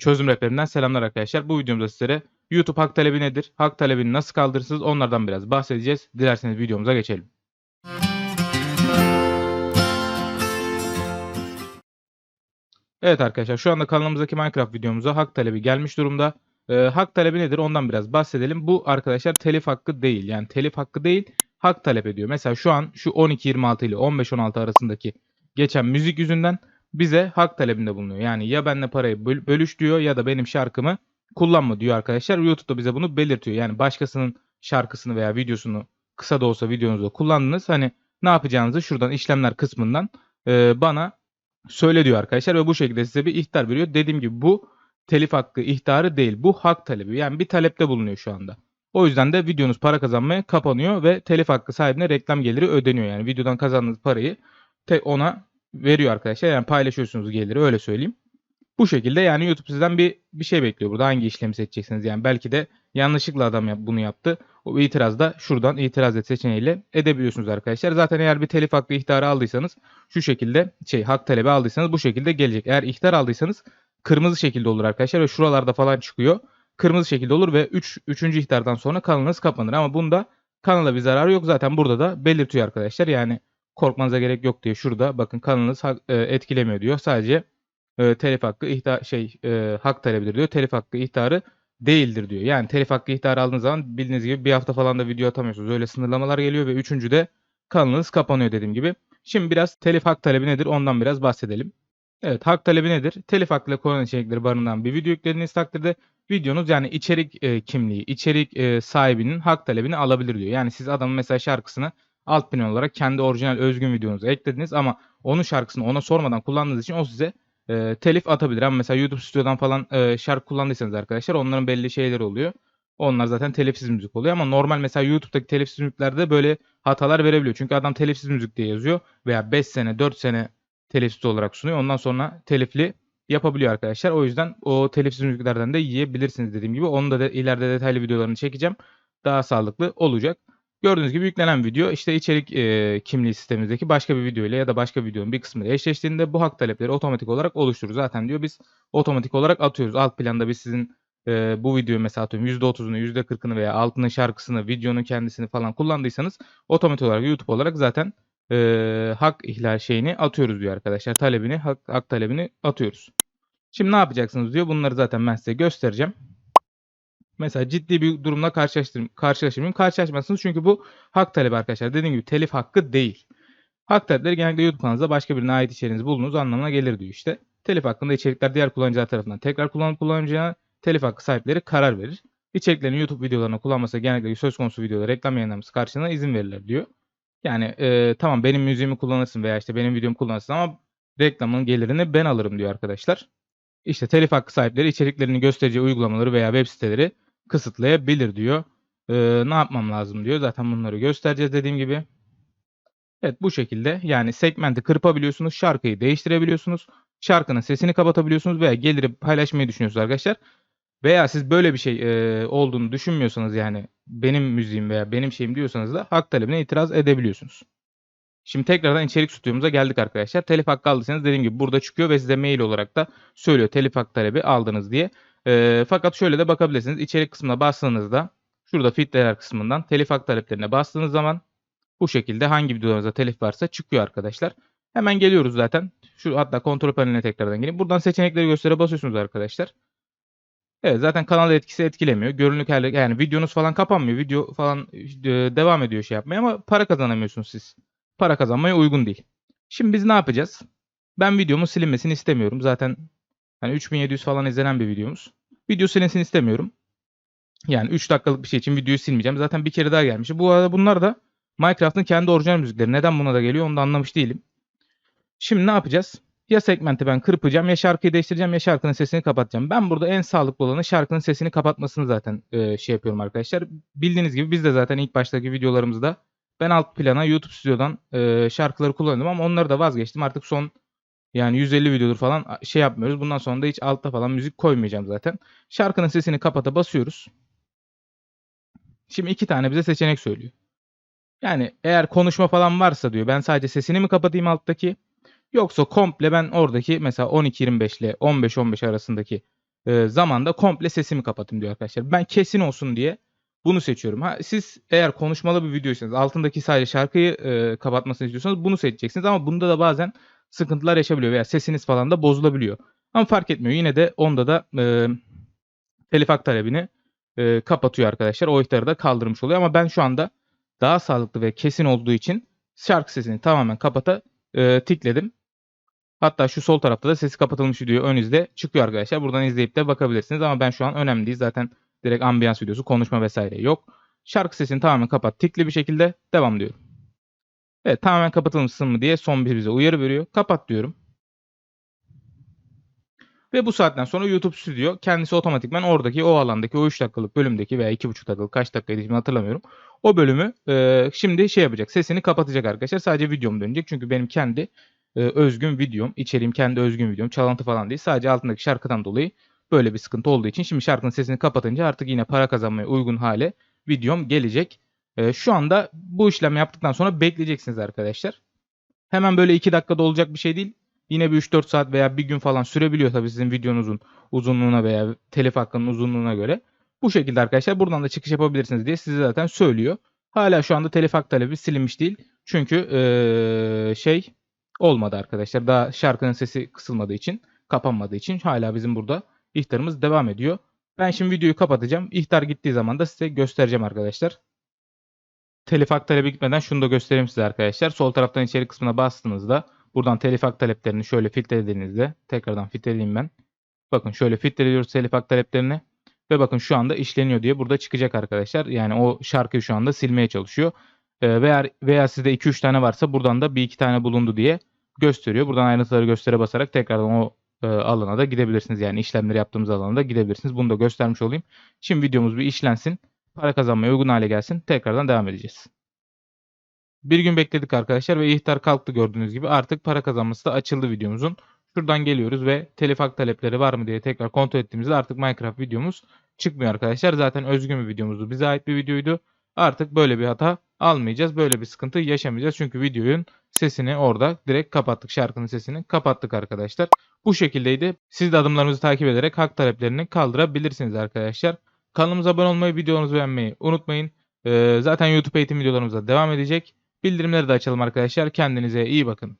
çözüm rehberinden selamlar arkadaşlar. Bu videomda sizlere YouTube hak talebi nedir? Hak talebini nasıl kaldırırsınız? Onlardan biraz bahsedeceğiz. Dilerseniz videomuza geçelim. Evet arkadaşlar şu anda kanalımızdaki Minecraft videomuza hak talebi gelmiş durumda. Ee, hak talebi nedir ondan biraz bahsedelim. Bu arkadaşlar telif hakkı değil. Yani telif hakkı değil hak talep ediyor. Mesela şu an şu 12.26 ile 15.16 arasındaki geçen müzik yüzünden bize hak talebinde bulunuyor. Yani ya benimle parayı böl- bölüş diyor ya da benim şarkımı kullanma diyor arkadaşlar. YouTube da bize bunu belirtiyor. Yani başkasının şarkısını veya videosunu kısa da olsa videonuzda kullandınız. Hani ne yapacağınızı şuradan işlemler kısmından e, bana söyle diyor arkadaşlar ve bu şekilde size bir ihtar veriyor. Dediğim gibi bu telif hakkı ihtarı değil. Bu hak talebi. Yani bir talepte bulunuyor şu anda. O yüzden de videonuz para kazanmaya kapanıyor ve telif hakkı sahibine reklam geliri ödeniyor. Yani videodan kazandığınız parayı te- ona veriyor arkadaşlar. Yani paylaşıyorsunuz geliri öyle söyleyeyim. Bu şekilde yani YouTube sizden bir bir şey bekliyor burada. Hangi işlemi seçeceksiniz? Yani belki de yanlışlıkla adam bunu yaptı. O itiraz da şuradan itiraz et seçeneğiyle edebiliyorsunuz arkadaşlar. Zaten eğer bir telif hakkı ihtarı aldıysanız şu şekilde şey hak talebi aldıysanız bu şekilde gelecek. Eğer ihtar aldıysanız kırmızı şekilde olur arkadaşlar ve şuralarda falan çıkıyor. Kırmızı şekilde olur ve 3 3. ihtardan sonra kanalınız kapanır. Ama bunda kanala bir zararı yok. Zaten burada da belirtiyor arkadaşlar. Yani korkmanıza gerek yok diye şurada bakın kanalınız e, etkilemiyor diyor. Sadece e, telif hakkı ihtar şey e, hak talebidir diyor. Telif hakkı ihtarı değildir diyor. Yani telif hakkı ihtarı aldığınız zaman bildiğiniz gibi bir hafta falan da video atamıyorsunuz. Öyle sınırlamalar geliyor ve üçüncü de kanalınız kapanıyor dediğim gibi. Şimdi biraz telif hak talebi nedir ondan biraz bahsedelim. Evet hak talebi nedir? Telif hakkıyla kullanılan içerikleri barındıran bir video yüklediğiniz takdirde videonuz yani içerik e, kimliği, içerik e, sahibinin hak talebini alabilir diyor. Yani siz adamın mesela şarkısını alt plan olarak kendi orijinal özgün videonuza eklediniz ama onun şarkısını ona sormadan kullandığınız için o size e, telif atabilir. Ama mesela YouTube Studio'dan falan e, şarkı kullandıysanız arkadaşlar onların belli şeyleri oluyor. Onlar zaten telifsiz müzik oluyor ama normal mesela YouTube'daki telifsiz müziklerde böyle hatalar verebiliyor. Çünkü adam telifsiz müzik diye yazıyor veya 5 sene 4 sene telifsiz olarak sunuyor. Ondan sonra telifli yapabiliyor arkadaşlar. O yüzden o telifsiz müziklerden de yiyebilirsiniz dediğim gibi. Onu da de, ileride detaylı videolarını çekeceğim. Daha sağlıklı olacak. Gördüğünüz gibi yüklenen video işte içerik e, kimliği sistemimizdeki başka bir video ile ya da başka videonun bir kısmıyla eşleştiğinde bu hak talepleri otomatik olarak oluşturur. Zaten diyor biz otomatik olarak atıyoruz. Alt planda biz sizin e, bu videoyu mesela atıyorum %30'unu %40'ını veya altının şarkısını videonun kendisini falan kullandıysanız otomatik olarak YouTube olarak zaten e, hak ihlal şeyini atıyoruz diyor arkadaşlar. Talebini, hak, hak talebini atıyoruz. Şimdi ne yapacaksınız diyor. Bunları zaten ben size göstereceğim. Mesela ciddi bir durumla. Karşılaştırmayın. Karşılaşmazsınız çünkü bu hak talebi arkadaşlar. Dediğim gibi telif hakkı değil. Hak talepleri genellikle YouTube kanalınızda başka birine ait içeriğinizi bulunuz anlamına gelir diyor işte. Telif hakkında içerikler diğer kullanıcılar tarafından tekrar kullanıp kullanacağına telif hakkı sahipleri karar verir. İçeriklerin YouTube videolarına kullanması genellikle söz konusu videoda reklam yayınlaması karşılığında izin verirler diyor. Yani e, tamam benim müziğimi kullanırsın veya işte benim videomu kullanırsın ama reklamın gelirini ben alırım diyor arkadaşlar. İşte telif hakkı sahipleri içeriklerini göstereceği uygulamaları veya web siteleri kısıtlayabilir diyor. E, ne yapmam lazım diyor. Zaten bunları göstereceğiz dediğim gibi. Evet bu şekilde yani segmenti kırpabiliyorsunuz, şarkıyı değiştirebiliyorsunuz, şarkının sesini kapatabiliyorsunuz veya geliri paylaşmayı düşünüyorsunuz arkadaşlar. Veya siz böyle bir şey e, olduğunu düşünmüyorsanız yani benim müziğim veya benim şeyim diyorsanız da hak talebine itiraz edebiliyorsunuz. Şimdi tekrardan içerik stüdyomuza geldik arkadaşlar. Telif hakkı aldıysanız dediğim gibi burada çıkıyor ve size mail olarak da söylüyor telif hak talebi aldınız diye. E, fakat şöyle de bakabilirsiniz. İçerik kısmına bastığınızda şurada filtreler kısmından telif hak taleplerine bastığınız zaman bu şekilde hangi videolarınızda telif varsa çıkıyor arkadaşlar. Hemen geliyoruz zaten. Şu hatta kontrol paneline tekrardan gelin. Buradan seçenekleri göstere basıyorsunuz arkadaşlar. Evet zaten kanal etkisi etkilemiyor. Görünürlük her yani videonuz falan kapanmıyor. Video falan e, devam ediyor şey yapmaya ama para kazanamıyorsunuz siz. Para kazanmaya uygun değil. Şimdi biz ne yapacağız? Ben videomun silinmesini istemiyorum. Zaten hani 3700 falan izlenen bir videomuz. Video silinsin istemiyorum. Yani 3 dakikalık bir şey için videoyu silmeyeceğim. Zaten bir kere daha gelmiş. Bu arada bunlar da Minecraft'ın kendi orijinal müzikleri. Neden buna da geliyor onu da anlamış değilim. Şimdi ne yapacağız? Ya segmenti ben kırpacağım ya şarkıyı değiştireceğim ya şarkının sesini kapatacağım. Ben burada en sağlıklı olanı şarkının sesini kapatmasını zaten e, şey yapıyorum arkadaşlar. Bildiğiniz gibi biz de zaten ilk baştaki videolarımızda ben alt plana YouTube Studio'dan e, şarkıları kullandım ama onları da vazgeçtim. Artık son yani 150 videodur falan şey yapmıyoruz. Bundan sonra da hiç altta falan müzik koymayacağım zaten. Şarkının sesini kapata basıyoruz. Şimdi iki tane bize seçenek söylüyor. Yani eğer konuşma falan varsa diyor ben sadece sesini mi kapatayım alttaki yoksa komple ben oradaki mesela 12-25 ile 15-15 arasındaki e, zamanda komple sesimi kapatayım diyor arkadaşlar. Ben kesin olsun diye bunu seçiyorum. Ha, siz eğer konuşmalı bir videoysanız altındaki sadece şarkıyı e, kapatmasını istiyorsanız bunu seçeceksiniz. Ama bunda da bazen sıkıntılar yaşabiliyor veya sesiniz falan da bozulabiliyor. Ama fark etmiyor. Yine de onda da e, telif hak talebini e, kapatıyor arkadaşlar. O ihtarı da kaldırmış oluyor. Ama ben şu anda daha sağlıklı ve kesin olduğu için şarkı sesini tamamen kapata e, tikledim. Hatta şu sol tarafta da sesi kapatılmış video önünüzde çıkıyor arkadaşlar. Buradan izleyip de bakabilirsiniz. Ama ben şu an önemli değil. Zaten direkt ambiyans videosu, konuşma vesaire yok. Şarkı sesini tamamen kapat. Tikli bir şekilde devam diyorum. Evet tamamen kapatılmışsın mı diye son bir bize uyarı veriyor. Kapat diyorum. Ve bu saatten sonra YouTube Studio kendisi otomatikman oradaki o alandaki o 3 dakikalık bölümdeki veya 2,5 dakikalık kaç dakikaydı şimdi hatırlamıyorum. O bölümü e, şimdi şey yapacak. Sesini kapatacak arkadaşlar. Sadece videom dönecek. Çünkü benim kendi e, özgün videom, içeriğim kendi özgün videom, çalıntı falan değil. Sadece altındaki şarkıdan dolayı böyle bir sıkıntı olduğu için şimdi şarkının sesini kapatınca artık yine para kazanmaya uygun hale videom gelecek. E, şu anda bu işlemi yaptıktan sonra bekleyeceksiniz arkadaşlar. Hemen böyle 2 dakikada olacak bir şey değil. Yine bir 3-4 saat veya bir gün falan sürebiliyor tabii sizin videonuzun uzunluğuna veya telif hakkının uzunluğuna göre. Bu şekilde arkadaşlar buradan da çıkış yapabilirsiniz diye size zaten söylüyor. Hala şu anda telif hak talebi silinmiş değil. Çünkü ee, şey olmadı arkadaşlar. Daha şarkının sesi kısılmadığı için, kapanmadığı için hala bizim burada ihtarımız devam ediyor. Ben şimdi videoyu kapatacağım. İhtar gittiği zaman da size göstereceğim arkadaşlar. Telif hak talebi gitmeden şunu da göstereyim size arkadaşlar. Sol taraftan içeri kısmına bastığınızda buradan telif hak taleplerini şöyle filtrelediğinizde tekrardan filtreleyeyim ben. Bakın şöyle filtreliyoruz telif hak taleplerini. Ve bakın şu anda işleniyor diye burada çıkacak arkadaşlar. Yani o şarkıyı şu anda silmeye çalışıyor. Ee, veya, veya sizde 2-3 tane varsa buradan da 1-2 tane bulundu diye gösteriyor. Buradan ayrıntıları göstere basarak tekrardan o e, alana da gidebilirsiniz. Yani işlemleri yaptığımız alana da gidebilirsiniz. Bunu da göstermiş olayım. Şimdi videomuz bir işlensin. Para kazanmaya uygun hale gelsin. Tekrardan devam edeceğiz. Bir gün bekledik arkadaşlar ve ihtar kalktı gördüğünüz gibi. Artık para kazanması da açıldı videomuzun. Şuradan geliyoruz ve telif hak talepleri var mı diye tekrar kontrol ettiğimizde artık Minecraft videomuz çıkmıyor arkadaşlar. Zaten özgün bir videomuzdu. Bize ait bir videoydu. Artık böyle bir hata almayacağız. Böyle bir sıkıntı yaşamayacağız. Çünkü videonun sesini orada direkt kapattık. Şarkının sesini kapattık arkadaşlar. Bu şekildeydi. Siz de adımlarımızı takip ederek hak taleplerini kaldırabilirsiniz arkadaşlar. Kanalımıza abone olmayı, videomuzu beğenmeyi unutmayın. Ee, zaten YouTube eğitim videolarımız da devam edecek. Bildirimleri de açalım arkadaşlar. Kendinize iyi bakın.